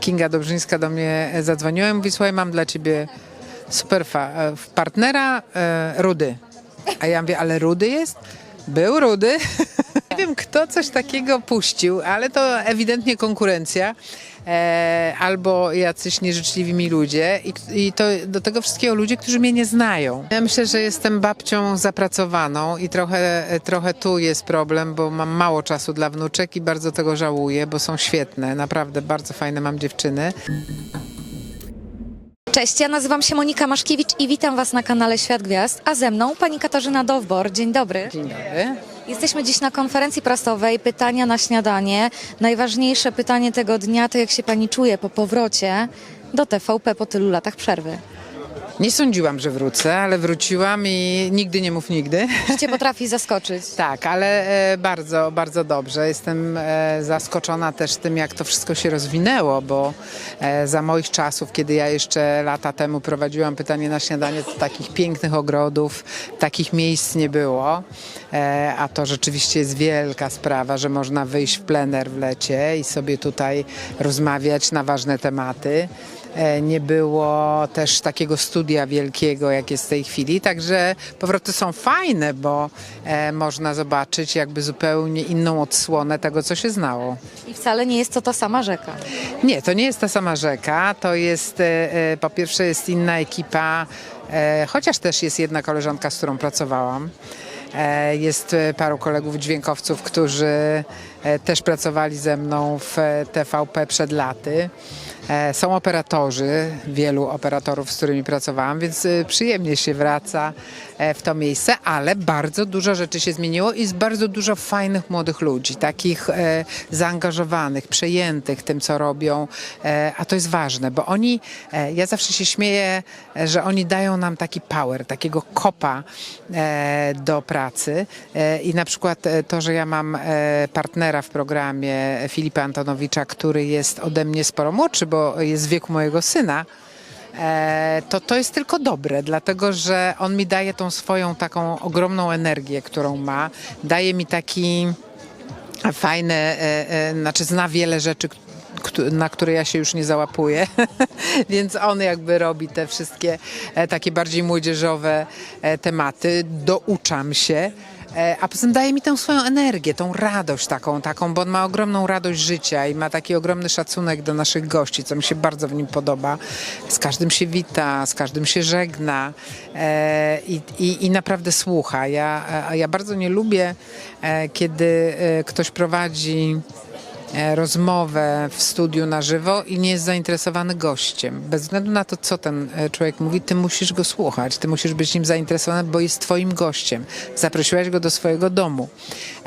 Kinga Dobrzyńska do mnie zadzwoniła i mówi, słuchaj, mam dla ciebie super fa- e, partnera e, Rudy. A ja mówię, ale Rudy jest? Był Rudy. Nie wiem, kto coś takiego puścił, ale to ewidentnie konkurencja. E, albo jacyś nieżyczliwi mi ludzie I, i to do tego wszystkiego ludzie, którzy mnie nie znają. Ja myślę, że jestem babcią zapracowaną i trochę, trochę tu jest problem, bo mam mało czasu dla wnuczek i bardzo tego żałuję, bo są świetne, naprawdę bardzo fajne mam dziewczyny. Cześć, ja nazywam się Monika Maszkiewicz i witam Was na kanale Świat Gwiazd, a ze mną pani Katarzyna Dowbor. Dzień dobry. Dzień dobry. Jesteśmy dziś na konferencji prasowej Pytania na śniadanie. Najważniejsze pytanie tego dnia to jak się pani czuje po powrocie do TVP po tylu latach przerwy. Nie sądziłam, że wrócę, ale wróciłam i nigdy nie mów nigdy. Życie potrafi zaskoczyć. Tak, ale e, bardzo, bardzo dobrze. Jestem e, zaskoczona też tym, jak to wszystko się rozwinęło, bo e, za moich czasów, kiedy ja jeszcze lata temu prowadziłam pytanie na śniadanie, to takich pięknych ogrodów, takich miejsc nie było. A to rzeczywiście jest wielka sprawa, że można wyjść w plener w lecie i sobie tutaj rozmawiać na ważne tematy. E, Nie było też takiego studia wielkiego, jak jest w tej chwili. Także powroty są fajne, bo e, można zobaczyć jakby zupełnie inną odsłonę tego, co się znało. I wcale nie jest to ta sama rzeka. Nie, to nie jest ta sama rzeka. To jest, e, po pierwsze jest inna ekipa, chociaż też jest jedna koleżanka, z którą pracowałam. Jest paru kolegów dźwiękowców, którzy też pracowali ze mną w TVP przed laty. E, Są operatorzy, wielu operatorów, z którymi pracowałam, więc e, przyjemnie się wraca w to miejsce, ale bardzo dużo rzeczy się zmieniło i jest bardzo dużo fajnych młodych ludzi, takich e, zaangażowanych, przejętych tym, co robią, e, a to jest ważne, bo oni, e, ja zawsze się śmieję, e, że oni dają nam taki power, takiego kopa e, do pracy. E, i na przykład e, to, że ja mam e, partnera w programie Filipa Antonowicza, który jest ode mnie sporo młodszy, bo jest w wieku mojego syna, e, to to jest tylko dobre, dlatego że on mi daje tą swoją taką ogromną energię, którą ma, daje mi taki fajny, e, e, znaczy zna wiele rzeczy, na które ja się już nie załapuję, więc on jakby robi te wszystkie e, takie bardziej młodzieżowe e, tematy, douczam się. E, A poza tym daje mi tę swoją energię, tą radość taką, taką, bo on ma ogromną radość życia i ma taki ogromny szacunek do naszych gości, co mi się bardzo w nim podoba. Z każdym się wita, z każdym się żegna e, i, i, i naprawdę słucha. Ja, ja bardzo nie lubię, e, kiedy ktoś prowadzi rozmowę w studiu na żywo i nie jest zainteresowany gościem. Bez względu na to, co ten e, człowiek mówi, ty musisz go słuchać, ty musisz być nim zainteresowany, bo jest twoim gościem. Zaprosiłaś go do swojego domu.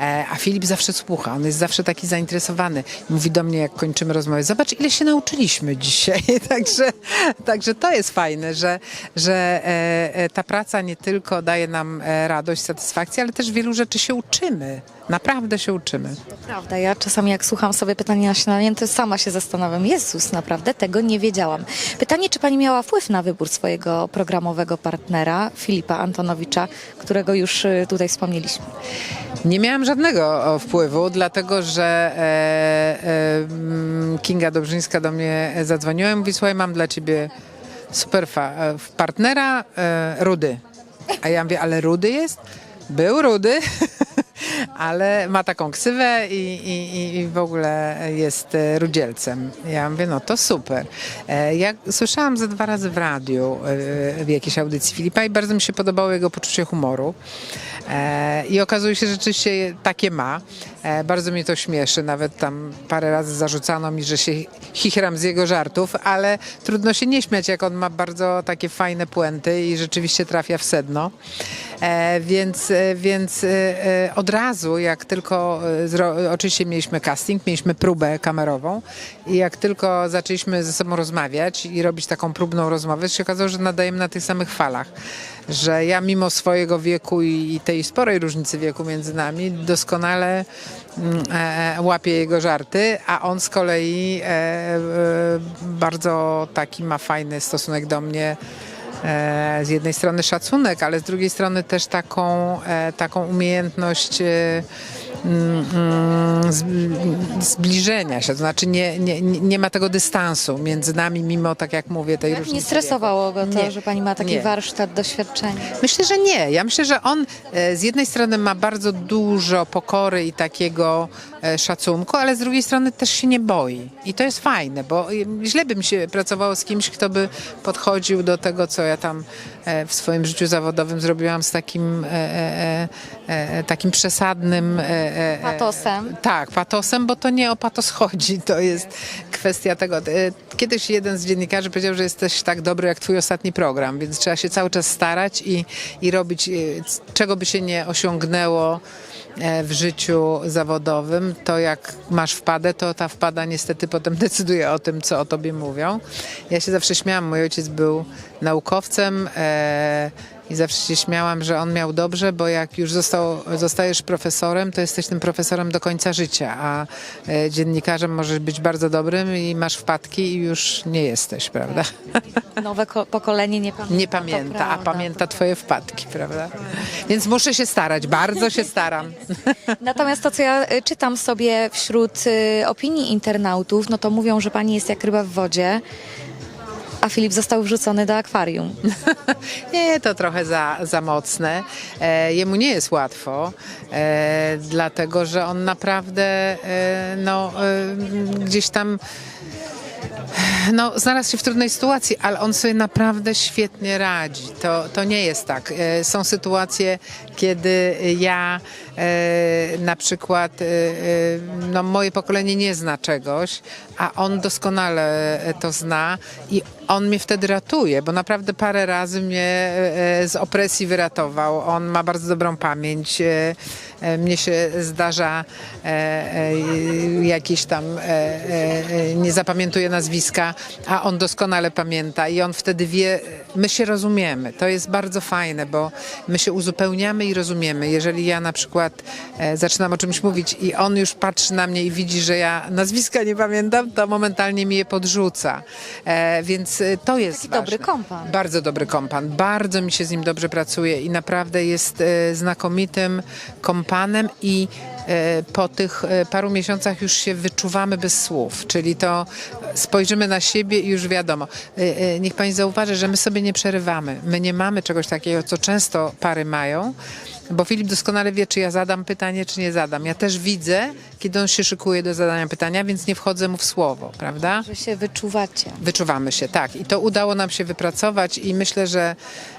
E, A Filip zawsze słucha, on jest zawsze taki zainteresowany. Mówi do mnie, jak kończymy rozmowę, zobacz, ile się nauczyliśmy dzisiaj. także, także to jest fajne, że, że e, e, ta praca nie tylko daje nam e, radość, satysfakcję, ale też wielu rzeczy się uczymy. Naprawdę się uczymy. Prawda, ja czasami jak słucham sobie pytania na śniadanie, to sama się zastanawiam, Jezus, naprawdę tego nie wiedziałam. Pytanie, czy pani miała wpływ na wybór swojego programowego partnera, Filipa Antonowicza, którego już y, tutaj wspomnieliśmy? Nie miałam żadnego wpływu, dlatego że e, e, mm, Kinga Dobrzyńska do mnie zadzwoniła i mówi, słuchaj, mam dla ciebie super e, partnera Rudy. A ja mówię, ale Rudy jest? Był Rudy, ale ma taką ksywę i, i, i- w ogóle jest e, rudzielcem. Ja mówię, no to super. E, Ja słyszałam ze dwa razy w radiu e, w jakiejś audycji Filipa i bardzo mi się podobało jego poczucie humoru. I okazuje się, że rzeczywiście takie ma. Bardzo mnie to śmieszy. Nawet tam parę razy zarzucano mi, że się chichram z jego żartów, ale trudno się nie śmiać, jak on ma bardzo takie fajne puenty i rzeczywiście trafia w sedno. E, Więc, e, więc e, od razu, jak tylko, oczywiście mieliśmy casting, mieliśmy próbę kamerową i jak tylko zaczęliśmy ze sobą rozmawiać i robić taką próbną rozmowę, się okazało, że nadajemy na tych samych falach. Że ja mimo swojego wieku i, tej sporej różnicy wieku między nami doskonale mm, e, łapię jego żarty, a on z kolei bardzo taki ma fajny stosunek do mnie. E, z jednej strony szacunek, ale z drugiej strony też taką, e, taką umiejętność e, zbliżenia się, to znaczy nie, nie, nie ma tego dystansu między nami, mimo tak jak mówię, tej różnicy Nie stresowało go to, Nie. że pani ma taki Nie. warsztat, doświadczenie? Myślę, że nie. Ja myślę, że on e, z jednej strony ma bardzo dużo pokory i takiego e, szacunku, ale z drugiej strony też się nie boi. I to jest fajne, bo e, źle by mi się pracowało z kimś, kto by podchodził do tego, co ja tam w swoim życiu zawodowym zrobiłam z takim, e, e, e, e, takim przesadnym... e, e, e, Patosem. tak, patosem, bo to nie o patos chodzi, to jest kwestia tego. e, Kiedyś jeden z dziennikarzy powiedział, że jesteś tak dobry jak twój ostatni program, więc trzeba się cały czas starać i, i robić, e, czego by się nie osiągnęło e, w życiu zawodowym, to jak masz wpadę, to ta wpada niestety potem decyduje o tym, co o tobie mówią. Ja się zawsze śmiałam, mój ojciec był naukowcem, e, i zawsze się śmiałam, że on miał dobrze, bo jak już został, zostajesz profesorem, to jesteś tym profesorem do końca życia, a e, dziennikarzem możesz być bardzo dobrym i masz wpadki i już nie jesteś, prawda? Nowe ko- pokolenie nie pamięta. Nie pamięta, a prawda. pamięta twoje wpadki, prawda? Więc muszę się starać, bardzo się staram. Natomiast to, co ja y, czytam sobie wśród y, opinii internautów, no to mówią, że pani jest jak ryba w wodzie, a Filip został wrzucony do akwarium. Nie, to trochę za, za mocne. E, jemu nie jest łatwo, e, dlatego że on naprawdę e, no, e, gdzieś tam no, znalazł się w trudnej sytuacji, ale on sobie naprawdę świetnie radzi. To, to nie jest tak. E, Są sytuacje, kiedy ja e, na przykład, e, e, no, moje pokolenie nie zna czegoś, a on doskonale to zna i on mnie wtedy ratuje, bo naprawdę parę razy mnie z opresji wyratował. On ma bardzo dobrą pamięć. Mnie się zdarza jakieś tam nie zapamiętuje nazwiska, a on doskonale pamięta i on wtedy wie, my się rozumiemy. To jest bardzo fajne, bo my się uzupełniamy i rozumiemy. Jeżeli ja na przykład e, zaczynam o czymś mówić i on już patrzy na mnie i widzi, że ja nazwiska nie pamiętam, to momentalnie mi je podrzuca. E, Więc e, to jest Taki ważne. dobry kompan. Bardzo dobry kompan. Bardzo mi się z nim dobrze pracuje i naprawdę jest e, znakomitym kompanem i po tych e, paru miesiącach już się wyczuwamy bez słów, czyli to spojrzymy na siebie i już wiadomo. E, e, Niech pani zauważy, że my sobie nie przerywamy. My nie mamy czegoś takiego, co często pary mają, bo Filip doskonale wie, czy ja zadam pytanie, czy nie zadam. Ja też widzę, kiedy on się szykuje do zadania pytania, więc nie wchodzę mu w słowo, prawda? Że się wyczuwacie. Wyczuwamy się, tak. I to udało nam się wypracować i myślę, że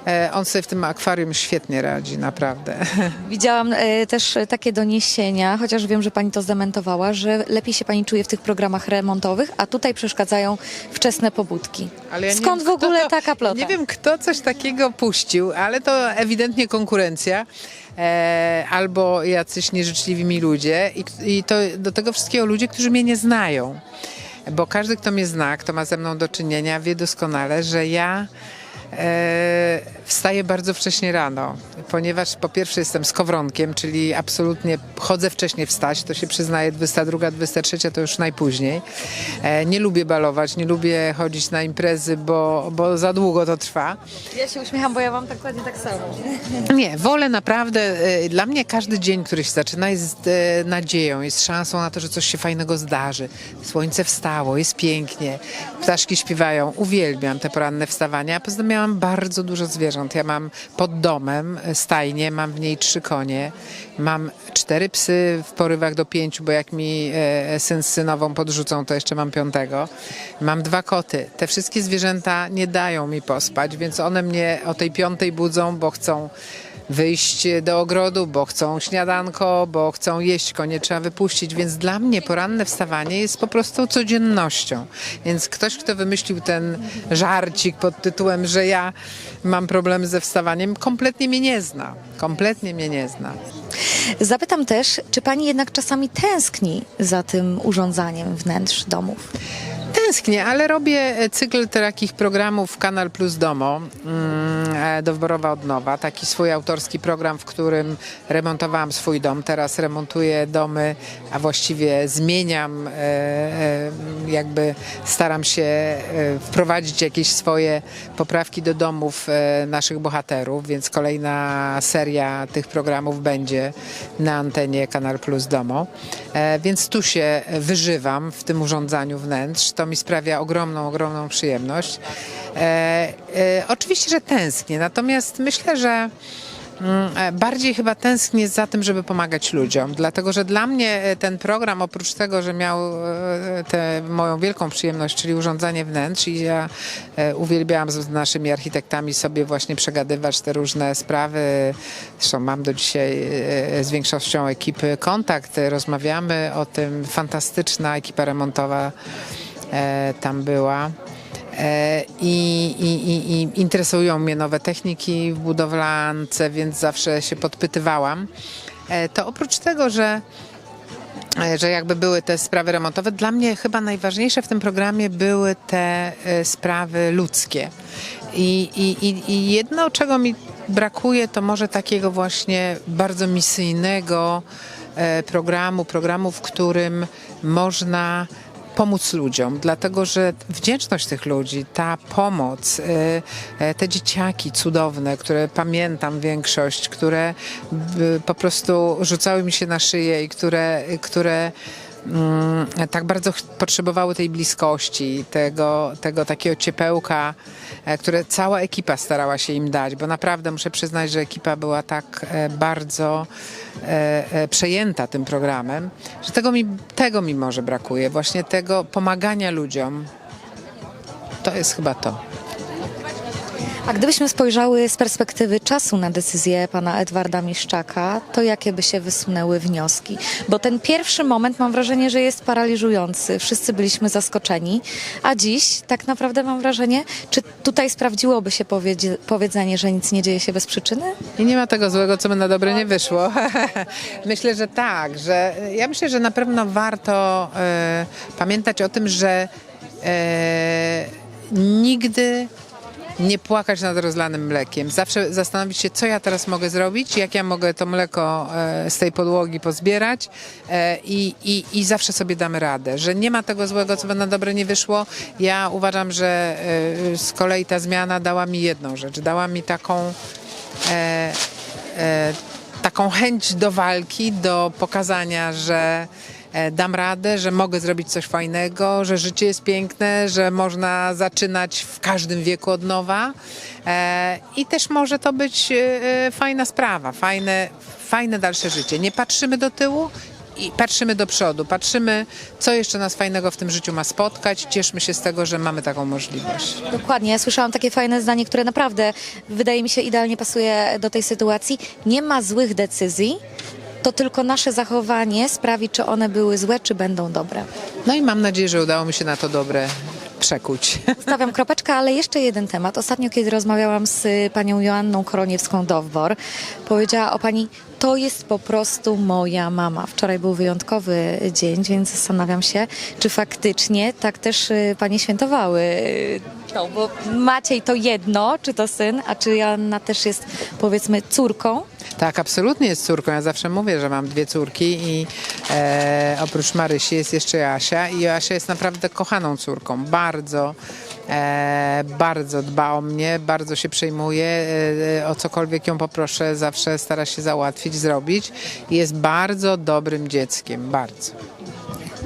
e, on sobie w tym akwarium świetnie radzi, naprawdę. Widziałam e, też takie doniesienia, chociaż wiem, że pani to zdementowała, że lepiej się pani czuje w tych programach remontowych, a tutaj przeszkadzają wczesne pobudki. Ja Skąd wiem, w ogóle to- taka plota? Nie wiem, kto coś takiego puścił, ale to ewidentnie konkurencja. E, albo jacyś nieżyczliwi ludzie i, i to do tego wszystkiego ludzie, którzy mnie nie znają. Bo każdy, kto mnie zna, kto ma ze mną do czynienia, wie doskonale, że ja wstaję bardzo wcześnie rano, ponieważ po pierwsze jestem skowronkiem, czyli absolutnie chodzę wcześniej wstać, to się przyznaje 22, 23 to już najpóźniej. E, nie lubię balować, nie lubię chodzić na imprezy, bo, bo za długo to trwa. Ja się uśmiecham, bo ja mam dokładnie tak samo. Nie, wolę naprawdę. e, Dla mnie każdy dzień, który się zaczyna, jest e, nadzieją, jest szansą na to, że coś się fajnego zdarzy. Słońce wstało, jest pięknie, ptaszki śpiewają. Uwielbiam te poranne wstawania. A poza tym miałam bardzo dużo zwierząt. Ja mam pod domem e, stajnię, mam w niej trzy konie, mam cztery psy w porywach do pięciu, bo jak mi e, syn z synową podrzucą, to jeszcze mam piątego. Mam dwa koty. Te wszystkie zwierzęta nie dają mi pospać, więc one mnie o tej piątej budzą, bo chcą wyjść do ogrodu, bo chcą śniadanko, bo chcą jeść, konie trzeba wypuścić, więc dla mnie poranne wstawanie jest po prostu codziennością. Więc ktoś, kto wymyślił ten żarcik pod tytułem, że ja mam problemy ze wstawaniem, kompletnie mnie nie zna. Kompletnie mnie nie zna. Zapytam też, czy pani jednak czasami tęskni za tym urządzaniem wnętrz domów? Tęsknię, ale robię e, cykl takich programów Kanal Plus Domo mm, e, Dowborowa Odnowa. Taki swój autorski program, w którym remontowałam swój dom. Teraz remontuję domy, a właściwie zmieniam, e, jakby staram się e, wprowadzić jakieś swoje poprawki do domów e, naszych bohaterów, więc kolejna seria tych programów będzie na antenie Kanal Plus Domo. E, Więc tu się wyżywam w tym urządzaniu wnętrz. To mi sprawia ogromną, ogromną przyjemność. Oczywiście, że tęsknię, natomiast myślę, że bardziej chyba tęsknię za tym, żeby pomagać ludziom, dlatego że dla mnie e, ten program, oprócz tego, że miał e, tę moją wielką przyjemność, czyli urządzanie wnętrz i ja e, uwielbiałam z naszymi architektami sobie właśnie przegadywać te różne sprawy. Zresztą mam do dzisiaj e, z większością ekipy kontakt, e, rozmawiamy o tym. Fantastyczna ekipa remontowa e, tam była. E, I, i, i, interesują mnie nowe techniki w budowlance, więc zawsze się podpytywałam. E, To oprócz tego, że e, że jakby były te sprawy remontowe. Dla mnie chyba najważniejsze w tym programie były te sprawy ludzkie. I, i, i, jedno, czego mi brakuje, to może takiego właśnie bardzo misyjnego programu, programu, w którym można pomóc ludziom, dlatego że wdzięczność tych ludzi, ta pomoc, y, e, te dzieciaki cudowne, które pamiętam większość, które y, po prostu rzucały mi się na szyję i które, które tak bardzo potrzebowały tej bliskości, tego, tego takiego ciepełka, e, które cała ekipa starała się im dać, bo naprawdę muszę przyznać, że ekipa była tak e, bardzo e, przejęta tym programem, że tego mi, tego mi może brakuje, właśnie tego pomagania ludziom. To jest chyba to. A gdybyśmy spojrzały z perspektywy czasu na decyzję pana Edwarda Miszczaka, to jakie by się wysunęły wnioski? Bo ten pierwszy moment mam wrażenie, że jest paraliżujący. Wszyscy byliśmy zaskoczeni, a dziś tak naprawdę mam wrażenie, czy tutaj sprawdziłoby się powiedzenie, że nic nie dzieje się bez przyczyny? I nie ma tego złego, co by na dobre nie wyszło. myślę, że tak, że ja myślę, że na pewno warto e, pamiętać o tym, że e, nigdy nie płakać nad rozlanym mlekiem. Zawsze zastanowić się, co ja teraz mogę zrobić, jak ja mogę to mleko e, z tej podłogi pozbierać e, i, i, i zawsze sobie damy radę, że nie ma tego złego, co by na dobre nie wyszło. Ja uważam, że e, z kolei ta zmiana dała mi jedną rzecz. Dała mi taką taką chęć do walki, do pokazania, że dam radę, że mogę zrobić coś fajnego, że życie jest piękne, że można zaczynać w każdym wieku od nowa. E, I też może to być e, e, fajna sprawa, fajne, fajne dalsze życie. Nie patrzymy do tyłu, i patrzymy do przodu, patrzymy, co jeszcze nas fajnego w tym życiu ma spotkać. Cieszmy się z tego, że mamy taką możliwość. Dokładnie. Ja słyszałam takie fajne zdanie, które naprawdę wydaje mi się idealnie pasuje do tej sytuacji. Nie ma złych decyzji, to tylko nasze zachowanie sprawi, czy one były złe, czy będą dobre. No i mam nadzieję, że udało mi się na to dobre przekuć. Stawiam kropeczkę, ale jeszcze jeden temat. Ostatnio, kiedy rozmawiałam z y, panią Joanną Koroniewską-Dowbor, powiedziała o pani, to jest po prostu moja mama. Wczoraj był wyjątkowy dzień, więc zastanawiam się, czy faktycznie tak też y, panie świętowały bo Maciej to jedno, czy to syn, a czy Joanna też jest powiedzmy córką? Tak, absolutnie jest córką. Ja zawsze mówię, że mam dwie córki i e, oprócz Marysi jest jeszcze Joasia i Joasia jest naprawdę kochaną córką. Bardzo, e, bardzo dba o mnie, bardzo się przejmuje. E, o cokolwiek ją poproszę, zawsze stara się załatwić, zrobić. I jest bardzo dobrym dzieckiem, bardzo.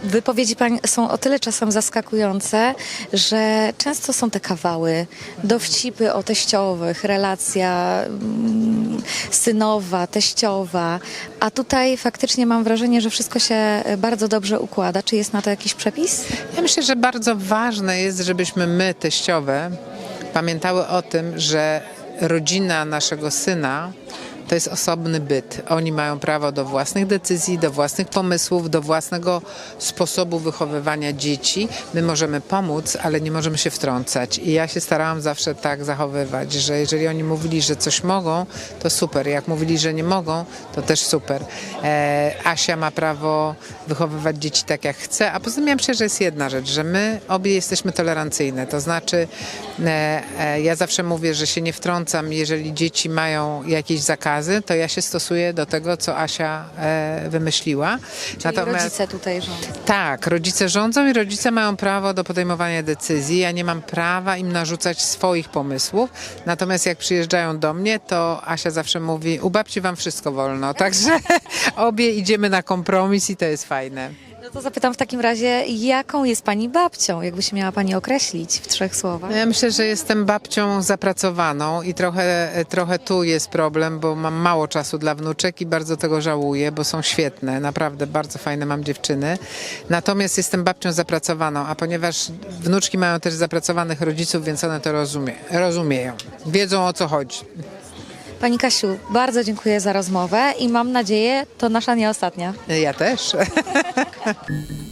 Wypowiedzi pań są o tyle czasem zaskakujące, że często są te kawały, dowcipy o teściowych, relacja mm, synowa, teściowa, a tutaj faktycznie mam wrażenie, że wszystko się bardzo dobrze układa. Czy jest na to jakiś przepis? Ja myślę, że bardzo ważne jest, żebyśmy my, teściowe, pamiętały o tym, że rodzina naszego syna to jest osobny byt. Oni mają prawo do własnych decyzji, do własnych pomysłów, do własnego sposobu wychowywania dzieci. My możemy pomóc, ale nie możemy się wtrącać. I ja się starałam zawsze tak zachowywać, że jeżeli oni mówili, że coś mogą, to super. Jak mówili, że nie mogą, to też super. E, Asia ma prawo wychowywać dzieci tak, jak chce, a poza tym ja myślę, że jest jedna rzecz, że my obie jesteśmy tolerancyjne. To znaczy, e, e, ja zawsze mówię, że się nie wtrącam, jeżeli dzieci mają jakieś zakazy, to ja się stosuję do tego, co Asia e, wymyśliła. Czyli rodzice tutaj rządzą. Tak, rodzice rządzą i rodzice mają prawo do podejmowania decyzji. Ja nie mam prawa im narzucać swoich pomysłów. Natomiast jak przyjeżdżają do mnie, to Asia zawsze mówi, u babci wam wszystko wolno. Także obie idziemy na kompromis i to jest fajne. No to zapytam w takim razie, jaką jest pani babcią? Jakby się miała pani określić w trzech słowach? Ja myślę, że jestem babcią zapracowaną i trochę, trochę tu jest problem, bo mam mało czasu dla wnuczek i bardzo tego żałuję, bo są świetne, naprawdę bardzo fajne mam dziewczyny. Natomiast jestem babcią zapracowaną, a ponieważ wnuczki mają też zapracowanych rodziców, więc one to rozumie, rozumieją, wiedzą o co chodzi. Pani Kasiu, bardzo dziękuję za rozmowę i mam nadzieję, to nasza nie ostatnia. Ja też.